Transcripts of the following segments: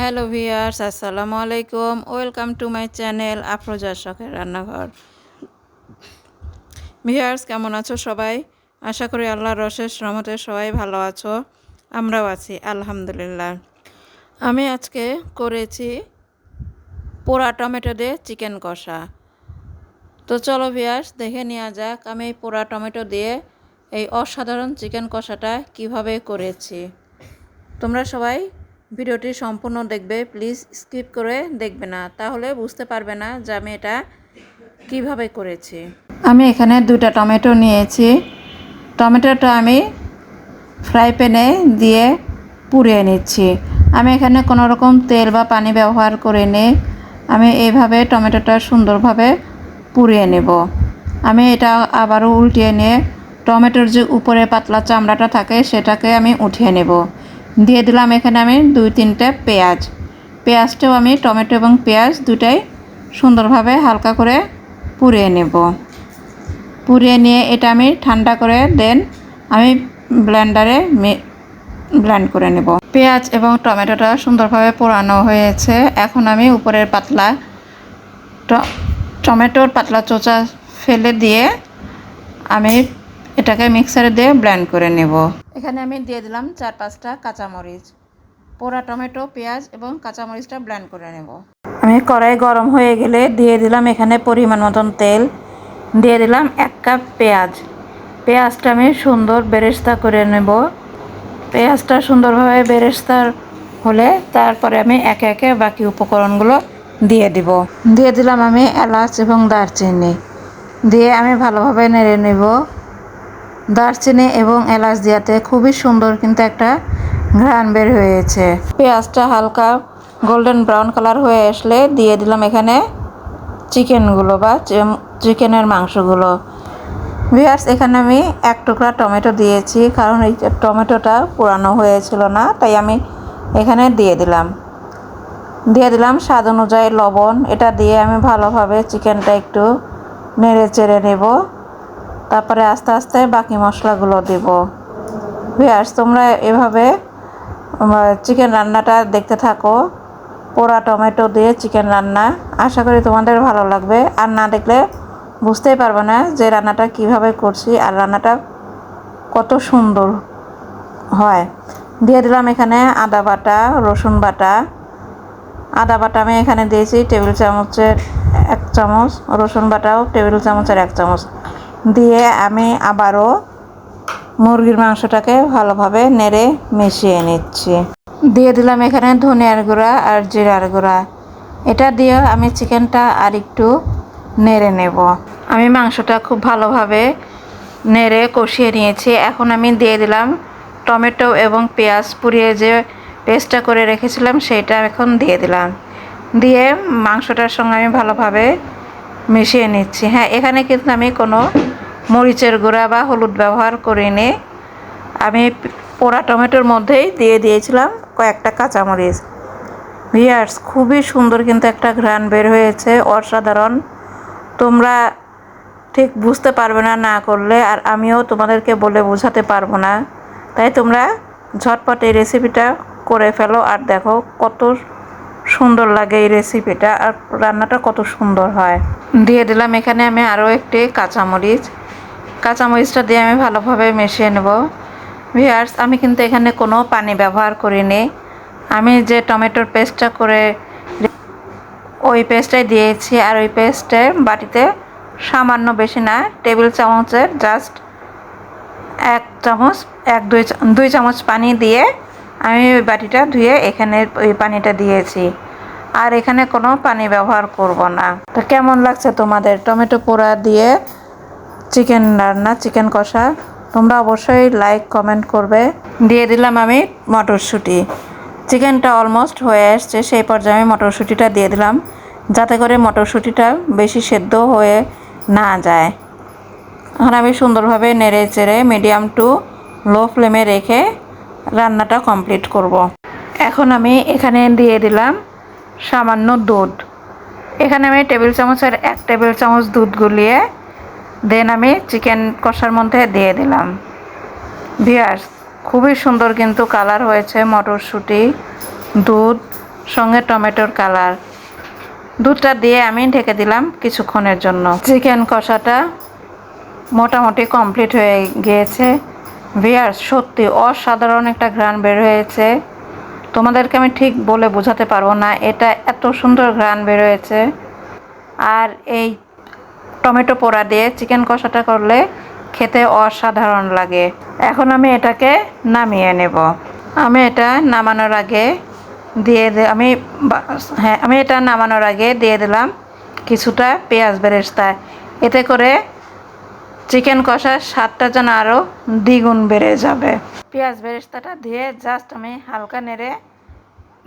Hello viewers, আসসালামু আলাইকুম। Welcome to my channel Afroza শখের রান্নাঘর। ভিয়ার্স, কেমন আছো সবাই? আশা করি আল্লাহর রসের রহমতে সবাই ভালো আছো, আমরাও আছি, আলহামদুলিল্লাহ। আমি আজকে করেছি পোড়া টমেটো দিয়ে চিকেন কষা। তো চলো ভিয়ার্স, দেখে নেওয়া যাক আমি এই পোড়া টমেটো দিয়ে এই অসাধারণ চিকেন কষাটা কীভাবে করেছি। তোমরা সবাই ভিডিওটি সম্পূর্ণ দেখবে, প্লিজ স্কিপ করে দেখবে না। তাহলে বুঝতে পারবে না যে আমি এটা কীভাবে করেছি। আমি এখানে দুটা টমেটো নিয়েছি। টমেটোটা আমি ফ্রাই প্যানে দিয়ে পুড়িয়ে নিচ্ছি। আমি এখানে কোনো রকম তেল বা পানি ব্যবহার করে নিই আমি এইভাবে টমেটোটা সুন্দরভাবে পুড়িয়ে নেব। আমি এটা আবারও উল্টিয়ে নিয়ে টমেটোর যে উপরে পাতলা চামড়াটা থাকে, সেটাকে আমি উঠিয়ে নেব। দিয়ে দিলাম এখানে আমি দুই তিনটে পেঁয়াজ। পেঁয়াজটাও আমি টমেটো এবং পেঁয়াজ দুটাই সুন্দরভাবে হালকা করে পুড়িয়ে নেব। পুড়িয়ে নিয়ে এটা আমি ঠান্ডা করে দেন আমি ব্লেন্ডারে ব্লেন্ড করে নেব। পেঁয়াজ এবং টমেটোটা সুন্দরভাবে পোড়ানো হয়েছে। এখন আমি উপরের পাতলা টমেটোর পাতলা চোচা ফেলে দিয়ে আমি এটাকে মিক্সারে দিয়ে ব্লেন্ড করে নেব। এখানে আমি দিয়ে দিলাম চার পাঁচটা কাঁচামরিচ। পোড়া টমেটো, পেঁয়াজ এবং কাঁচামরিচটা ব্লেন্ড করে নেব। আমি কড়াই গরম হয়ে গেলে দিয়ে দিলাম এখানে পরিমাণ মতন তেল। দিয়ে দিলাম এক কাপ পেঁয়াজ। পেঁয়াজটা আমি সুন্দর বেরেস্তা করে নেব। পেঁয়াজটা সুন্দরভাবে বেরেস্তার হলে তারপরে আমি একে একে বাকি উপকরণগুলো দিয়ে দিব। দিয়ে দিলাম আমি এলাচ এবং দারচিনি। দিয়ে আমি ভালোভাবে নেড়ে নেব। দারচিনি এবং এলাচ দিয়াতে খুবই সুন্দর কিন্তু একটা ঘ্রাণ বের হয়েছে। পেঁয়াজটা হালকা গোল্ডেন ব্রাউন কালার হয়ে আসলে দিয়ে দিলাম এখানে চিকেনগুলো বা চিকেনের মাংসগুলো। ভিয়ার্স এখানে আমি এক টুকরা টমেটো দিয়েছি কারণ এই টমেটোটা পুরানো হয়েছিল না, তাই আমি এখানে দিয়ে দিলাম। দিয়ে দিলাম স্বাদ অনুযায়ী লবণ। এটা দিয়ে আমি ভালোভাবে চিকেনটা একটু নেড়ে চেড়ে নেব। তারপরে আস্তে আস্তে বাকি মশলাগুলো দেব। ভিয়ার্স তোমরা এভাবে চিকেন রান্নাটা দেখতে থাকো। পোড়া টমেটো দিয়ে চিকেন রান্না। আশা করি তোমাদের ভালো লাগবে। আর না দেখলে বুঝতেই পারবে না যে রান্নাটা কীভাবে করছি আর রান্নাটা কত সুন্দর হয়। দিয়ে দিলাম এখানে আদা বাটা, রসুন বাটা। আদা বাটা আমি এখানে দিয়েছি, টেবিল চামচের এক চামচ, রসুন বাটাও টেবিল চামচের এক চামচ। দিয়ে আমি আবারও মুরগির মাংসটাকে ভালোভাবে নেড়ে মিশিয়ে নিচ্ছি। দিয়ে দিলাম এখানে ধনিয়ার গুঁড়া আর জিরার গুঁড়া। এটা দিয়ে আমি চিকেনটা আর একটু নেড়ে নেব। আমি মাংসটা খুব ভালোভাবে নেড়ে কষিয়ে নিয়েছি। এখন আমি দিয়ে দিলাম টমেটো এবং পেঁয়াজ পুড়িয়ে যে পেস্টটা করে রেখেছিলাম, সেটা এখন দিয়ে দিলাম। দিয়ে মাংসটার সঙ্গে আমি ভালোভাবে মিশিয়ে নিচ্ছি। হ্যাঁ এখানে কিন্তু আমি কোনো মরিচের গুঁড়া বা হলুদ ব্যবহার করিনি। আমি পোড়া টমেটোর মধ্যেই দিয়ে দিয়েছিলাম কয়েকটা কাঁচামরিচ। ভিয়ার্স খুবই সুন্দর কিন্তু একটা ঘ্রাণ বের হয়েছে, অসাধারণ। তোমরা ঠিক বুঝতে পারবে না না করলে, আর আমিও তোমাদেরকে বলে বোঝাতে পারব না। তাই তোমরা ঝটপট এই রেসিপিটা করে ফেলো, আর দেখো কত সুন্দর লাগে এই রেসিপিটা আর রান্নাটা কত সুন্দর হয়। দিয়ে দিলাম এখানে আমি আরও একটি কাঁচামরিচ। কাঁচামরিচটা দিয়ে আমি ভালোভাবে মিশিয়ে নেব। ভিয়ার্স আমি কিন্তু এখানে কোনো পানি ব্যবহার করিনি। আমি যে টমেটোর পেস্টটা করে ওই পেস্টটাই দিয়েছি আর ওই পেস্টে বাটিতে সামান্য বেশি না, টেবিল চামচের জাস্ট এক চামচ, এক, দুই দুই চামচ পানি দিয়ে আমি ওই বাটিটা ধুয়ে এখানে ওই পানিটা দিয়েছি। আর এখানে কোনো পানি ব্যবহার করব না। তো কেমন লাগছে তোমাদের টমেটো পোড়া দিয়ে চিকেন রান্না, চিকেন কষা? তোমরা অবশ্যই লাইক কমেন্ট করবে। দিয়ে দিলাম আমি মটরশুঁটি। চিকেনটা অলমোস্ট হয়ে আসছে, সেই পর্যায়ে আমি মটরশুঁটিটা দিয়ে দিলাম। যাতে করে মটরশুঁটিটা বেশি সেদ্ধ হয়ে না যায়। এখন আমি সুন্দরভাবে নেড়ে চেড়ে মিডিয়াম টু লো ফ্লেমে রেখে রান্নাটা কমপ্লিট করব। এখন আমি এখানে দিয়ে দিলাম সামান্য দুধ। এখানে আমি টেবিল চামচের এক টেবিল চামচ দুধ গুলিয়ে, দেন আমি চিকেন কষার মধ্যে দিয়ে দিলাম। ভিয়ার্স খুবই সুন্দর কিন্তু কালার হয়েছে মটরশুঁটি, দুধ, সঙ্গে টমেটোর কালার। দুধটা দিয়ে আমি ঢেকে দিলাম কিছুক্ষণের জন্য। চিকেন কষাটা মোটামুটি কমপ্লিট হয়ে গিয়েছে। ভিয়ার সত্যি অসাধারণ একটা ঘ্রাণ বের হয়েছে। তোমাদেরকে আমি ঠিক বলে বোঝাতে পারব না, এটা এত সুন্দর ঘ্রাণ বের হয়েছে আর এই টমেটো পোড়া দিয়ে চিকেন কষাটা করলে খেতে অসাধারণ লাগে। এখন আমি এটাকে নামিয়ে নেব। আমি এটা নামানোর আগে দিয়ে আমি হ্যাঁ আমি এটা নামানোর আগে দিয়ে দিলাম কিছুটা পেঁয়াজ বেরেস্তা। এতে করে চিকেন কষার স্বাদটা যেন আরও দ্বিগুণ বেড়ে যাবে। পেঁয়াজ বেরেস্তাটা দিয়ে জাস্ট আমি হালকা নেড়ে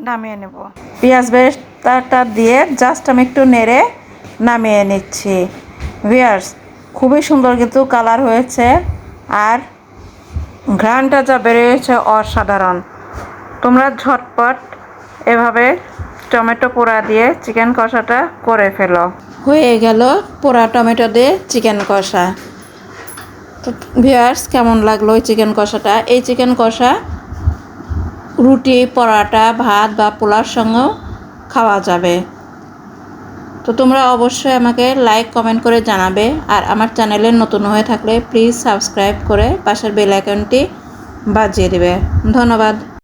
নামিয়ে নেব। পেঁয়াজ বেরেস্তাটা দিয়ে জাস্ট আমি একটু নেড়ে নামিয়ে নিচ্ছি। ভিয়ার্স খুবই সুন্দর কিন্তু কালার হয়েছে আর ঘ্রাণটা যা বেরিয়েছে অসাধারণ। তোমরা ঝটপট এভাবে টমেটো পোড়া দিয়ে চিকেন কষাটা করে ফেলো। হয়ে গেল পোড়া টমেটো দিয়ে চিকেন কষা। তো ভিউয়ার্স, কেমন লাগল ওই চিকেন কষাটা? এই চিকেন কষা, রুটি, পরাটা, ভাত বা পোলার সঙ্গেও খাওয়া যাবে। তো তোমরা অবশ্যই আমাকে লাইক কমেন্ট করে জানাবে। আর আমার চ্যানেলে নতুন হয়ে থাকলে প্লিজ সাবস্ক্রাইব করে পাশের বেল আইকনটি বাজিয়ে দেবে। ধন্যবাদ।